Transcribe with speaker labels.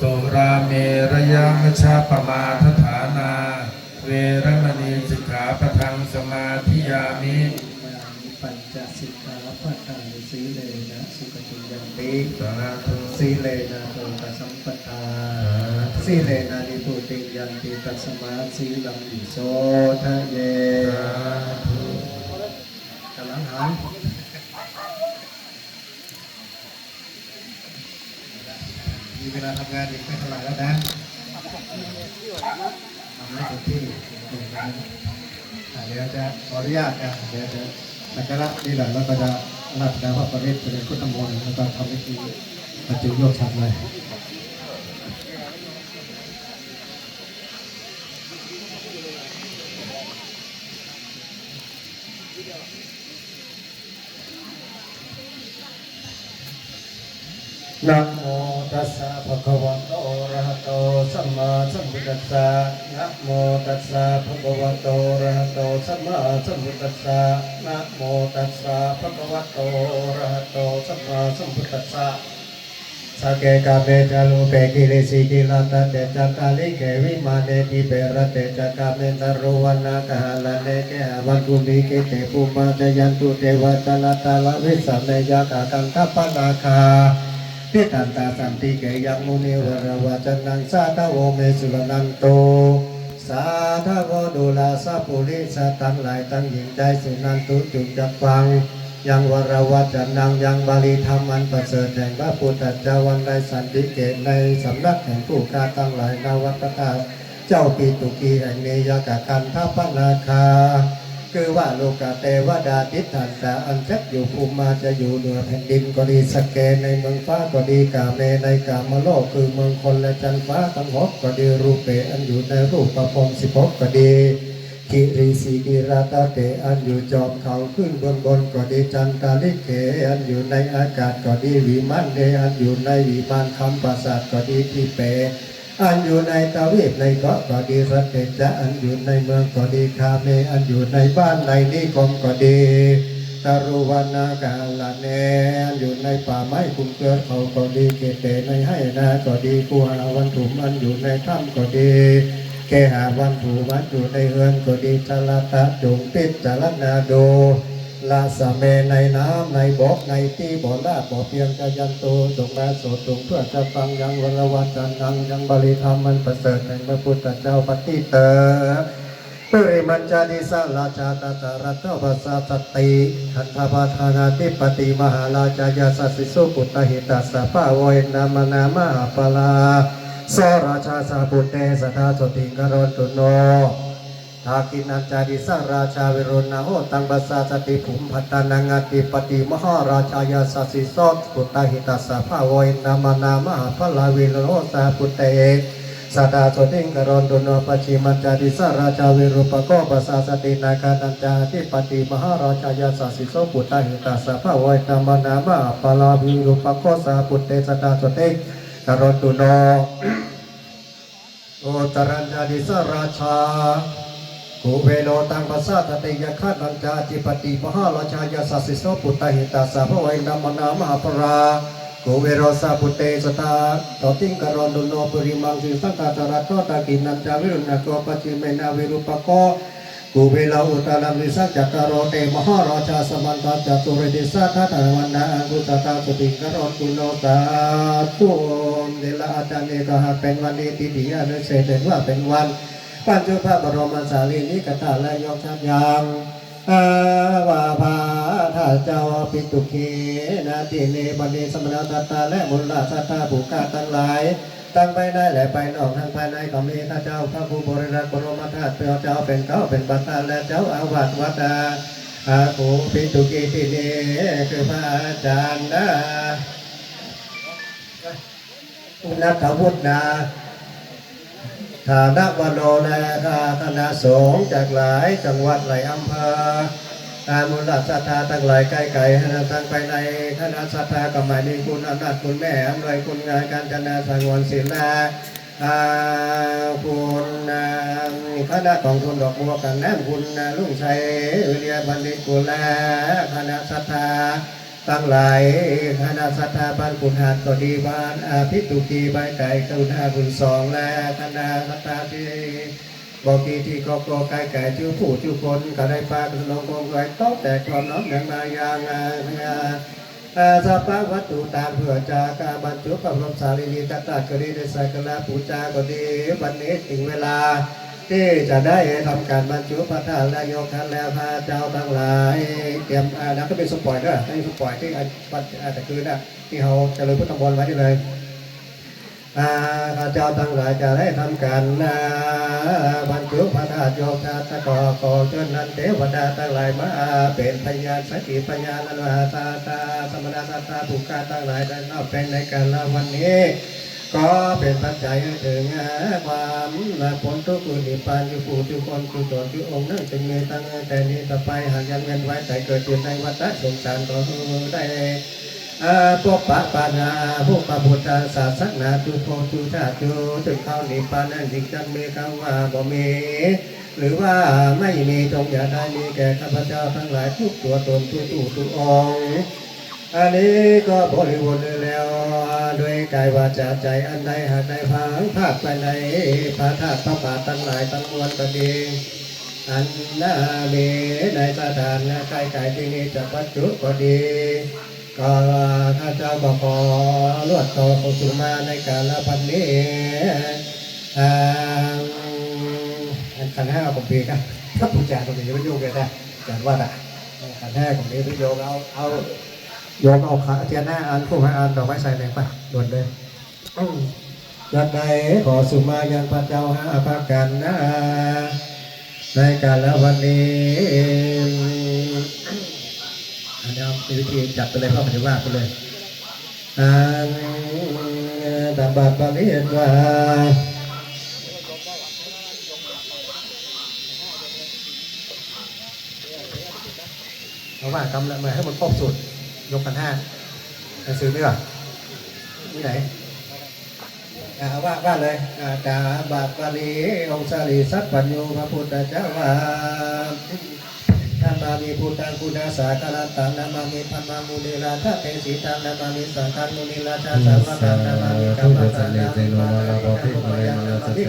Speaker 1: สุราเมรยามชาปมาทฐานา เวรมณีสิกขาปะทังสมาธิยามิ
Speaker 2: มานิปัญจสิกขาปัตตังสีเลนะสุขติยันติ
Speaker 1: สาธุ
Speaker 2: สีเลนะโตตัสสัมปทาสีเลนะนิพุติยันติตัสสมาสีลัมมิโสทะเย
Speaker 1: สาธุ
Speaker 2: กำลังหัน มีเวลาทำงานอีกไม่เท่าไหร่แล้วนะทำให้เต็มที่อะเดี๋ยวจะขออนุญาตนะเดี๋ยวจะสักการะนี่แหละแล้วก็จะรับดาวพระปริศเป็นพุทธมนต์แล้วก็ทำพิธีบรรจุโยกฉันเลยนะโม ตัสสะภะคะวะโตอะระหะโตสัมมาสัมพุทธัสสะนะโมตัสสะภะคะวะโตอะระหะโตสัมมาสัมพุทธัสสะนะโมตัสสะภะคะวะโตอะระหะโตสัมมาสัมพุทธัสสะสักเกกาเบจาลุเปกิเลสิกิลาตเตจักาลิเกวิมาเนติเปรเตจักาเมนตรวันนากหาลเนเกหวันตุมิเกเตปุมาจยันตุเทวตาลตาลวิสัมเนยากากังคปปนาคา ทิฏฐันตาสันติเกยังมุนิวรวจนังสาธโวเมสุรนันโต สาธโวดุลาสาปุริสตังหลายตั้งหญิงใจสุนันตุจุจักฟัง ยังวรวจนังยังบาลีธรรมันประเสริฐแห่งพระพุทธเจ้าวันใดสันติเกตในสำนักแห่งผู้กาตั้งหลายนาวัตตาเจ้าปีตุกีแห่งเนยกะกันทัพนาคา คือว่าโลกาเทวดาทิฐันตาอันชักอยู่ภูมิมาจะอยู่เหนือแผ่นดินก็ดีสกเกในเมืองฟ้าก็ดีกาเมในกามโลกคือเมืองคนและจันฟ้าทั้งหกก็ดีรูปเปอันอยู่ในรูปประพรมสิบหกก็ดีกิริสีกิราตาเตอันอยู่จอมเขาขึ้นบนบนก็ดีจันตาลิเกอันอยู่ในอากาศก็ดีวิมานเดอันอยู่ในวิมานคำปราสาทก็ดีที่เป อันอยู่ในตะวีปในเกาะก็ดีรัตเตจะอันอยู่ในเมืองก็ดีคาเม อันอยู่ในบ้านในนิคมก็ดีตารุวานากาลเนอันอยู่ในป่าไม้คุ้มเกลือเขาก็ดีเกเตในให้นาก็ดีกูหาวันถุมอันอยู่ในถ้ำก็ดีเกหาวันถูมันอยู่ในเฮือนก็ดีชลตะจงปิดจารนาโด ลาสเมในน้ำในบกในที่บ่อลาบ่อเพียงกะยันโตจงมาสตรงเพื่อจะฟังยังวรวัจันนังยังบริธรรมมันประเสริฐแห่งพระพุทธเจ้าปฏิเตอปริมัญจาดิสาราชาตตารัตภาษาสติขันธปาธานาธิปติมหาราชายาสสิสุปุตตหิตัสสะภาโวยนามนามหาปลาสราชาสาปุตเตสทาสติงกรณตุโน ทากินัญจาริสาราชาวิรุณาโหตังบัสาสติภุมพัตตานังติปติมหาราชายาสัสสิโสปุตตหิตัสภาวยนามานามหาพลาวิโรสาปุตเตเอกสัตตาสติงกรณตุโนปัจฉิมัจาริสาราชาวิรุปโกปัสสาสตินาคานัญจาติปติมหาราชายาสสสิโสปุตตหิตัสภาวยนามนามหาพลาวิรุปโกสาปุตเตสัตตาสติงกรณตุโนโอตรัญญาดิสราชา กูเวโลตังปัสสะตติยคานันจาจิปติมหาราชายาสัสสิโสปุตตหิตัสสะภวัยนามนามหาปรากูเวโรสาปุเตสตาตติงกรณุโนปริมังสิสังกาตระโตตากินันจาวิรุณโกปจิเมนาวิรุปโกกูเวลาอุตาลัมวิสัจจตารโรเตมหาราชาสมันตาจตุรดิสัทธาวันนาอังกุตตาสติงกรณุโนตาตุมเดลาอาจารย์เอกหาเป็นวันนี้ติติยานุเศษเป็นว่าเป็นวัน ปัจจุพระบรมสารีนิกธาตุและยกชัดยังอาวาภาถ้าเจ้าปิตุขีนาทีเนบันเนสมณตตาและมุลลาสัตตาบุกาทั้งหลายตั้งไปได้และไปนอกทางภายในก็มีข้าเจ้าพระผู้บริรักษ์บรมธาตุเจ้าเป็นเขาเป็นประธาและเจ้าอาวาสวัดาอาภูปิตุกีที่นี่คือพระอาจารย์นะนัทวุฒนา ฐานะวโนและคณะสงฆ์จากหลายจังหวัดหลายอำเภอตามมูลศรัทธาทั้งหลายใกล้ไกลทางไปในคณะศรัทธาก็หมายถึงคุณอำนาจคุณแม่อำนวยคุณงานการจนาสังวรศิลาอาคุณอ่าคณะของคุณดอกบัวกันแนมคุณลุงชัยเรียบัณฑิตกุลาคณะศรัทธา ตั้งหลายคณะสัตยาบ้านคุณหาดก็ดีบานอาพิตุกีใบไก่กรุณาบุญสองและคณะสัตยาที่บอกกีที่กอกไก่ไก่ชื่อผู้ชื่อคนก็ได้ปากสนองคงไว้ต้องแต่ความน้อมอย่างมาอย่างอาสัพพวัตถุตามเพื่อจาการบรรจุพระบรมสารีริกธาตุก็ดีได้สักกาปูชาก็ดีวันนี้ถึงเวลา ที่จะได้ทำการบรรจุพระธาตุและยกท่านแล้วพระเจ้าทั้งหลายเตรียมอาแล้วก็เป็นสปอยล์ด้วยให้สปอยล์ที่อาวันอาจจะคืนน่ะที่เขาเจริญพุทธมนต์ไว้ที่เลยพระเจ้าทั้งหลายจะได้ทำการบรรจุพระธาตุโยกธาตุก็ขอเชิญนันเทวดาทั้งหลายมาเป็นพยานสักขีพยานนันวาตาตาสมณะตาตาผู้กาทั้งหลายได้นอบเป็นในการละวันนี้ ก็เป็นปัจจัยให้ถึงความผลทุกข์อุนิพพานอยู่ผู้ทุกคนทุกตนทุกองค์นั้นจึงมีตั้งแต่นี้ต่อไปหากยังเงินไว้แต่เกิดอยู่ในวัฏสงสารก็ได้พวกปะปานาพวกปะพุทธศาสนาทุกโพทุกชาติทุกถึงเข้านิพพานนั้นจริงจังมีคำว่าบ่มีหรือว่าไม่มีจงอย่าได้มีแก่ข้าพเจ้าทั้งหลายทุกตัวตนทุกตู้ทุกองค์ อันนี้ก็บริบูรณ์แล้วด้วยกายวาจาใจอันใดหากใดพังภาคไปในพระธาตุพระบาททั้งหลายทั้งมวลก็ดีอันนาเมในสถานใกล้ไก่ที่นี้จะปัจจุก็ดีก็ข้าเจ้าก็ขอลวดต่อข้าสู่มาในกาลพันนี้อ่าขันห้าของปีครับถ้าผู้จาตรงนี้ไม่ยุ่งเลยนะจารย์ว่าอะขันห้าของนี้ไม่โยงเอาเอา โยมเอาขาเทียนหน้าอันผู้ให้อันดอกไม้ใส่แดงไปด่วนเลยอืมยัดใดขอสุมายังพระเจ้าหาภากันนะในการละวันนี้อันนี้เอามีวิธีจับไปเลยเพราะมันจะว่าไปเลยอันดับบาปบาลีว่าเอาว่ากำลังมาให้มันครบสุด ยกกันห้าหนังสือนี่หรอที่ไหนอ่าว่าว่าเลยอาจาบาปาลีองค์สาลีสัพพัญญูพระพุทธเจ้าว่านามามีพุทธังคุณาสาคารันตังนามามีธรรมามุนีลาทะเทสีตังนามามีสังฆามุนีลาชาสาวะตังนามามีกัมมังตังนามามีปานามามี